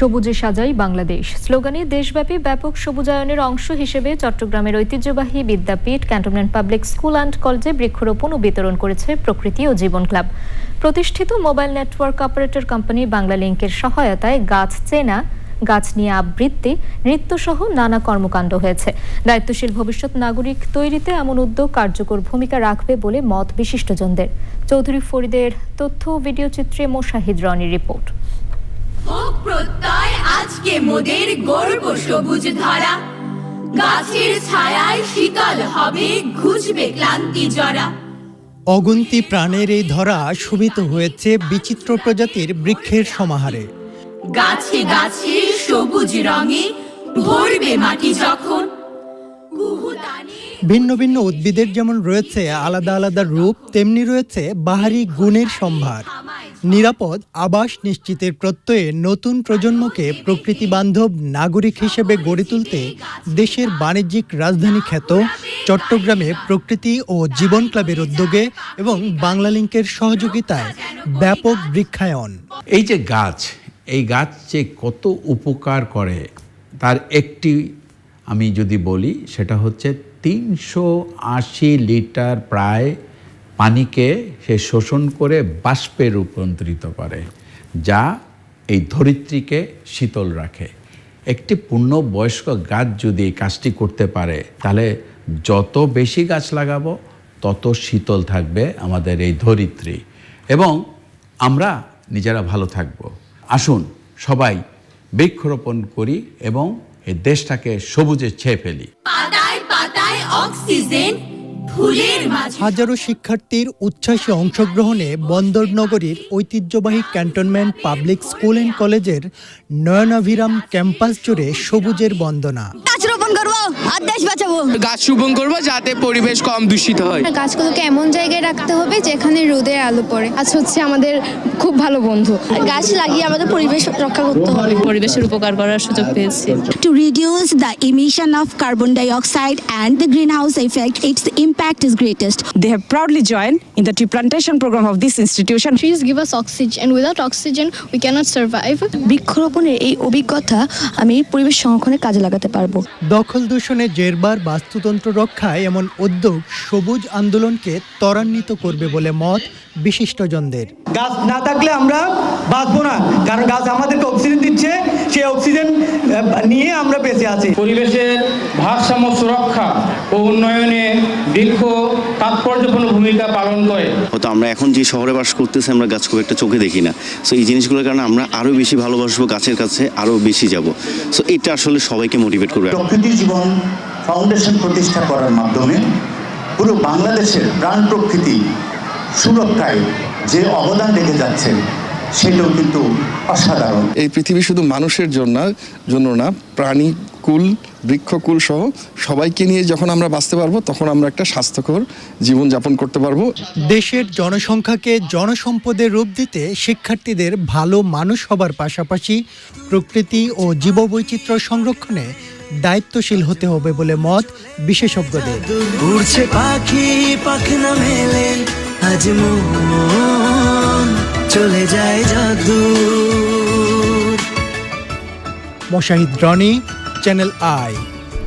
সবুজে সাজাই বাংলাদেশ। স্লোগানে দেশব্যাপী ব্যাপক সবুজায়নের অংশ হিসেবে চট্টগ্রামের ঐতিহ্যবাহী বিদ্যাপীঠ, ক্যান্টনমেন্ট পাবলিক স্কুল অ্যান্ড কলেজে বৃক্ষরোপণ ও বিতরণ করেছে প্রকৃতি ও জীবন ক্লাব। প্রতিষ্ঠিত মোবাইল নেটওয়ার্ক অপারেটর কোম্পানি বাংলা লিংকের সহায়তায় গাছ চেনা, গাছ নিয়ে আবৃত্তি, নৃত্যসহ নানা কর্মকাণ্ড হয়েছে। দায়িত্বশীল ভবিষ্যৎ নাগরিক তৈরিতে এমন উদ্যোগ কার্যকর ভূমিকা রাখবে বলে মত বিশিষ্টজনদের। চৌধুরী ফরিদের তথ্য ভিডিও চিত্রে মোশাহিদ রনির রিপোর্ট। হোক প্রত্যয় আজকে মোদের গর্ব সবুজ ধারা। গাছের ছায়ায় শীতল হবে ঘুচবে ক্লান্তি জরা। অগুন্তি প্রাণের এই ধরা শোভিত হয়েছে বিচিত্র প্রজাতির বৃক্ষের সমাহারে। গাছে গাছে সবুজ রঙে ভরবে মাটি যখন। ভিন্ন ভিন্ন উদ্ভিদের যেমন রয়েছে আলাদা আলাদা রূপ তেমনি রয়েছে বাহারি গুণের সম্ভার। নিরাপদ আবাস নিশ্চিতের প্রত্যয়ে নতুন প্রজন্মকে প্রকৃতিবান্ধব নাগরিক হিসেবে গড়ে তুলতে দেশের বাণিজ্যিক রাজধানী খ্যাত চট্টগ্রামে প্রকৃতি ও জীবন ক্লাবের উদ্যোগে এবং বাংলা লিংকের সহযোগিতায় ব্যাপক বৃক্ষায়ন। এই যে গাছ, এই গাছ যে কত উপকার করে, তার একটি আমি যদি বলি, সেটা হচ্ছে তিনশো আশি লিটার প্রায় পানিকে সে শোষণ করে বাষ্পে রূপান্তরিত করে, যা এই ধরিত্রীকে শীতল রাখে। একটি পূর্ণবয়স্ক গাছ যদি এই কাজটি করতে পারে, তাহলে যত বেশি গাছ লাগাবো, তত শীতল থাকবে আমাদের এই ধরিত্রী। এবং আমরা নিজেরা ভালো থাকব। আসুন সবাই বৃক্ষরোপণ করি এবং এই দেশটাকে সবুজে ছেয়ে ফেলি। পাতায় পাতায় অক্সিজেন হাজারো শিক্ষার্থীর উচ্ছ্বাসী অংশগ্রহণে বন্দরনগরীর ঐতিহ্যবাহী ক্যান্টনমেন্ট পাবলিক স্কুল অ্যান্ড কলেজের নয়নাভিরাম ক্যাম্পাস জুড়ে সবুজের বন্দনা। গাছ রোপণ করব আর দেশ বাঁচাবো। গাছ রোপণ করব যাতে পরিবেশ কম দূষিত হয়। গাছগুলোকে এমন জায়গায় রাখতে হবে যেখানে রোদে আলো পড়ে। আজ হচ্ছে আমাদের খুব ভালো বন্ধু। গাছ লাগিয়ে আমাদের পরিবেশ রক্ষা করতে হবে। পরিবেশের উপকার করার সুযোগ পেয়েছি। To reduce the emission of carbon dioxide and the greenhouse effect its impact is greatest they have proudly join in the tree plantation programme of this institution please give us oxygen without oxygen we cannot survive বৃক্ষরোপণের এই অভিজ্ঞতা আমি পরিবেশ সংরক্ষণে কাজে লাগাতে পারব। দখল দূষণে জেরবার বাস্তুতন্ত্র রক্ষায় এমন উদ্যোগ সবুজ আন্দোলনকে ত্বরান্বিত করবে বলে মত বিশিষ্টজনদের। গাছ না থাকলে আমরা বাঁচবো না কারণ গাছ আমাদেরকে অক্সিজেন দিচ্ছে সেই অক্সিজেন নিয়ে আমরা বেঁচে আছি। পরিবেশের ভারসাম্য সুরক্ষা ও উন্নয়নে বৃক্ষ তাৎপর্যপূর্ণ ভূমিকা পালন করে, হয়তো আমরা এখন যে শহরে বাস করতেছি, আমরা গাছ খুব একটা চোখে দেখি না। সো এই জিনিসগুলোর কারণে আমরা আরও বেশি ভালোবাসবো, গাছের কাছে আরও বেশি যাব। সো এটা আসলে সবাইকে মোটিভেট করবে। প্রকৃতি জীবন ফাউন্ডেশন প্রতিষ্ঠা করার মাধ্যমে পুরো বাংলাদেশের প্রাণ প্রকৃতি সুরক্ষায় যে অবদান রেখে যাচ্ছেন সেটাও কিন্তু অসাধারণ। এই পৃথিবী শুধু মানুষের জন্য জন্য না প্রাণী কুল বৃক্ষকুল সহ সবাইকে নিয়ে যখন আমরা বাঁচতে পারব তখন আমরা একটা স্বাস্থ্যকর জীবন যাপন করতে পারব। দেশের জনসংখ্যাকে জনসম্পদের রূপ দিতে শিক্ষার্থীদের ভালো মানুষ হবার পাশাপাশি প্রকৃতি ও জীববৈচিত্র্য সংরক্ষণে দায়িত্বশীল হতে হবে বলে মত বিশেষজ্ঞদের। উড়ছে পাখি পাখনা মেলে আজ মন চলে যায় জাদু। Moshahid Roni channel I